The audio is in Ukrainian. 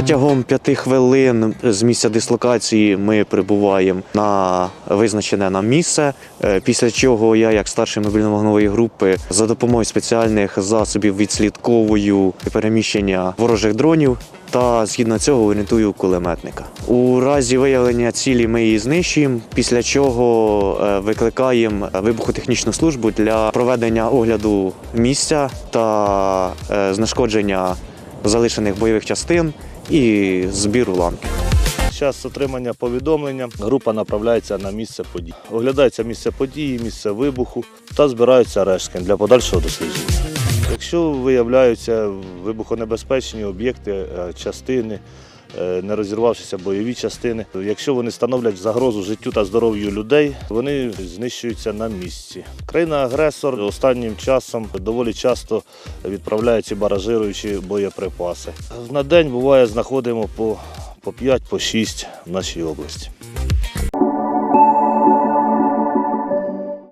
Протягом п'яти хвилин з місця дислокації ми прибуваємо на визначене нам місце. е, Після чого я, як старший мобільно-вогнової групи, за допомогою спеціальних засобів відслідковую переміщення ворожих дронів. Та згідно цього орієнтую кулеметника. У разі виявлення цілі ми її знищуємо, після чого е, викликаємо вибухотехнічну службу для проведення огляду місця та е, знешкодження залишених бойових частин і збіру уламків. Час отримання повідомлення група направляється на місце події. Оглядається місце події, місце вибуху та збираються рештки для подальшого дослідження. Якщо виявляються вибухонебезпечні об'єкти, е, частини, не розірвавшися бойові частини, якщо вони становлять загрозу життю та здоров'ю людей, вони знищуються на місці. Країна-агресор останнім часом доволі часто відправляє ці баражируючі боєприпаси. На день буває знаходимо по по 5, по 6 в нашій області.